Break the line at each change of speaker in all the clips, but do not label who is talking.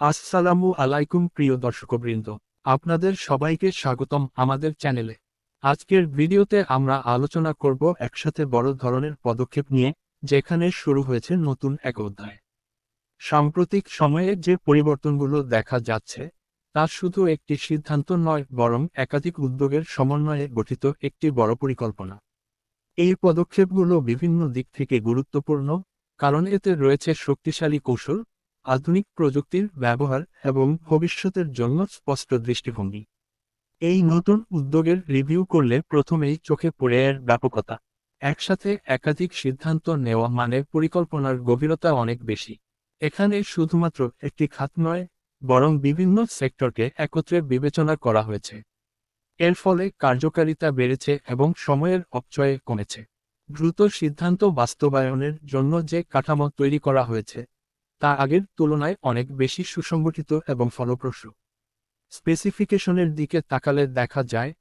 আসসালামু আলাইকুম প্রিয় দর্শকবৃন্দ। আপনাদের সবাইকে স্বাগতম আমাদের চ্যানেলে। আজকের ভিডিওতে আমরা আলোচনা করব একসাথে বড় ধরনের পদক্ষেপ নিয়ে, যেখানে শুরু হয়েছে নতুন এক অধ্যায়। সাম্প্রতিক সময়ে যে পরিবর্তনগুলো দেখা যাচ্ছে, তা শুধু একটি সিদ্ধান্ত নয়, বরং একাধিক উদ্যোগের সমন্বয়ে গঠিত একটি বড় পরিকল্পনা। এই পদক্ষেপগুলো বিভিন্ন দিক থেকে গুরুত্বপূর্ণ, কারণ এতে রয়েছে শক্তিশালী কৌশল আধুনিক প্রযুক্তির ব্যবহার এবং ভবিষ্যতের জন্য স্পষ্ট দৃষ্টিভঙ্গি। এই নতুন উদ্যোগের রিভিউ করলে প্রথমেই চোখে পড়ে এর ব্যাপকতা। একসাথে একাধিক সিদ্ধান্ত নেওয়া মানে পরিকল্পনার গভীরতা অনেক বেশি। এখানে শুধুমাত্র একটি খাত নয়, বরং বিভিন্ন সেক্টরকে একত্রে বিবেচনা করা হয়েছে। এর ফলে কার্যকারিতা বেড়েছে এবং সময়ের অপচয় কমেছে। দ্রুত সিদ্ধান্ত বাস্তবায়নের জন্য যে কাঠামো তৈরি করা হয়েছে তা আগের তুলনায় অনেক বেশি সুসংগঠিত এবং ফলপ্রসূ। স্পেসিফিকেশনের দিকে তাকালে দেখা যায়,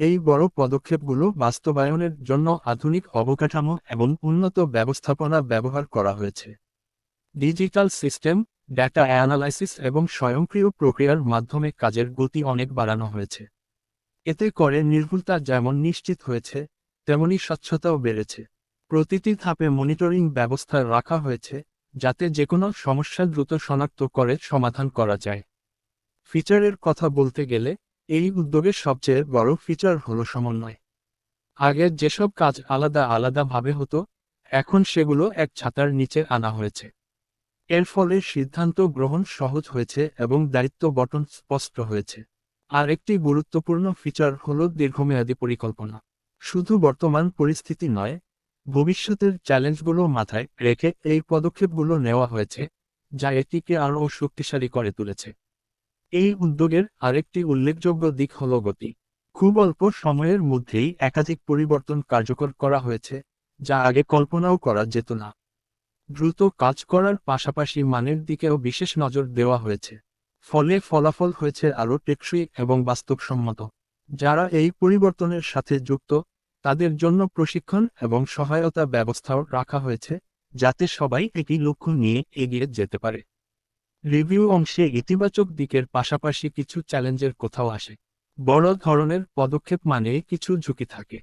এই বড় পদক্ষেপগুলো বাস্তবায়নের জন্য আধুনিক অবকাঠামো এবং উন্নত ব্যবস্থাপনা ব্যবহার করা হয়েছে। ডিজিটাল সিস্টেম, ডেটা অ্যানালাইসিস এবং স্বয়ংক্রিয় প্রক্রিয়ার মাধ্যমে কাজের গতি অনেক বাড়ানো হয়েছে। এতে করে নির্ভুলতা যেমন নিশ্চিত হয়েছে, তেমনি স্বচ্ছতাও বেড়েছে। প্রতিটি ধাপে মনিটরিং ব্যবস্থা রাখা হয়েছে যাতে যে কোনো সমস্যা দ্রুত শনাক্ত করে সমাধান করা যায়। ফিচারের কথা বলতে গেলে, এই উদ্যোগের সবচেয়ে বড় ফিচার হলো সমন্বয়। আগে যেসব কাজ আলাদা আলাদাভাবে হতো, এখন সেগুলো এক ছাতার নিচে আনা হয়েছে। এর ফলে সিদ্ধান্ত গ্রহণ সহজ হয়েছে এবং দায়িত্ব বটন স্পষ্ট হয়েছে। আর একটি গুরুত্বপূর্ণ ফিচার হল দীর্ঘমেয়াদী পরিকল্পনা। শুধু বর্তমান পরিস্থিতি নয় ভবিষ্যতের চ্যালেঞ্জগুলো মাথায় রেখে এই পদক্ষেপগুলো নেওয়া হয়েছে, যা এটিকে আরও শক্তিশালী করে তুলেছে। এই উদ্যোগের আরেকটি উল্লেখযোগ্য দিক হল গতি। খুব অল্প সময়ের মধ্যেই একাধিক পরিবর্তন কার্যকর করা হয়েছে, যা আগে কল্পনাও করা যেত না। দ্রুত কাজ করার পাশাপাশি মানের দিকেও বিশেষ নজর দেওয়া হয়েছে। ফলে ফলাফল হয়েছে আরও টেকসই এবং বাস্তবসম্মত। যারা এই পরিবর্তনের সাথে যুক্ত তাদের জন্য প্রশিক্ষণ এবং সহায়তা ব্যবস্থাও রাখা হয়েছে, যাতে সবাই একই লক্ষ্য নিয়ে এগিয়ে যেতে পারে। রিভিউ অংশে ইতিবাচক দিকের পাশাপাশি কিছু চ্যালেঞ্জের কোথাও আসে। বড় ধরনের পদক্ষেপ মানে কিছু ঝুঁকি থাকে।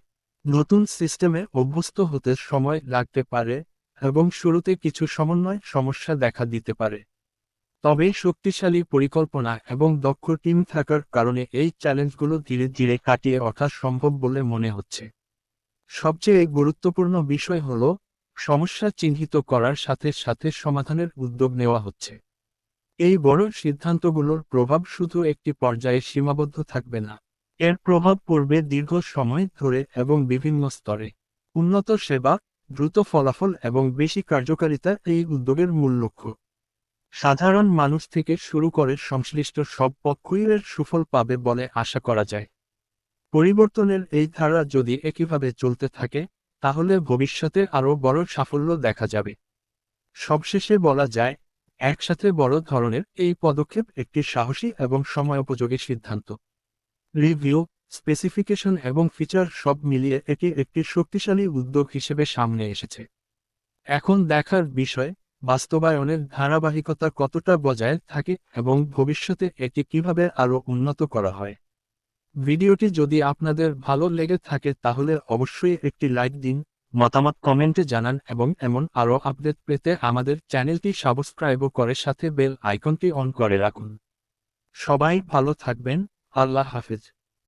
নতুন সিস্টেমে অভ্যস্ত হতে সময় লাগতে পারে এবং শুরুতে কিছু সমন্বয় সমস্যা দেখা দিতে পারে। তবে শক্তিশালী পরিকল্পনা এবং দক্ষ টিম থাকার কারণে এই চ্যালেঞ্জগুলো ধীরে ধীরে কাটিয়ে ওঠা সম্ভব বলে মনে হচ্ছে। সবচেয়ে গুরুত্বপূর্ণ বিষয় হল, সমস্যা চিহ্নিত করার সাথে সাথে সমাধানের উদ্যোগ নেওয়া হচ্ছে। এই বড় সিদ্ধান্তগুলোর প্রভাব শুধু একটি পর্যায়ে সীমাবদ্ধ থাকবে না, এর প্রভাব পড়বে দীর্ঘ সময় ধরে এবং বিভিন্ন স্তরে। উন্নত সেবা, দ্রুত ফলাফল এবং বেশি কার্যকারিতা এই উদ্যোগের মূল লক্ষ্য। সাধারণ মানুষ থেকে শুরু করে সংশ্লিষ্ট সব পক্ষই এর সুফল পাবে বলে আশা করা যায়। পরিবর্তনের এই ধারা যদি একইভাবে চলতে থাকে, তাহলে ভবিষ্যতে আরও বড় সাফল্য দেখা যাবে। সবশেষে বলা যায়, একসাথে বড় ধরনের এই পদক্ষেপ একটি সাহসী এবং সময়োপযোগী সিদ্ধান্ত। রিভিউ, স্পেসিফিকেশন এবং ফিচার সব মিলিয়ে এটি একটি শক্তিশালী উদ্যোগ হিসেবে সামনে এসেছে। এখন দেখার বিষয়, বাস্তবায়নের ধারাবাহিকতা কতটা বজায় থাকে এবং ভবিষ্যতে এটি কীভাবে আরও উন্নত করা হয়। ভিডিওটি যদি আপনাদের ভালো লেগে থাকে তাহলে অবশ্যই একটি লাইক দিন, মতামত কমেন্টে জানান এবং এমন আরও আপডেট পেতে আমাদের চ্যানেলটি সাবস্ক্রাইবও করে সাথে বেল আইকনটি অন করে রাখুন। সবাই ভালো থাকবেন, আল্লাহ হাফেজ।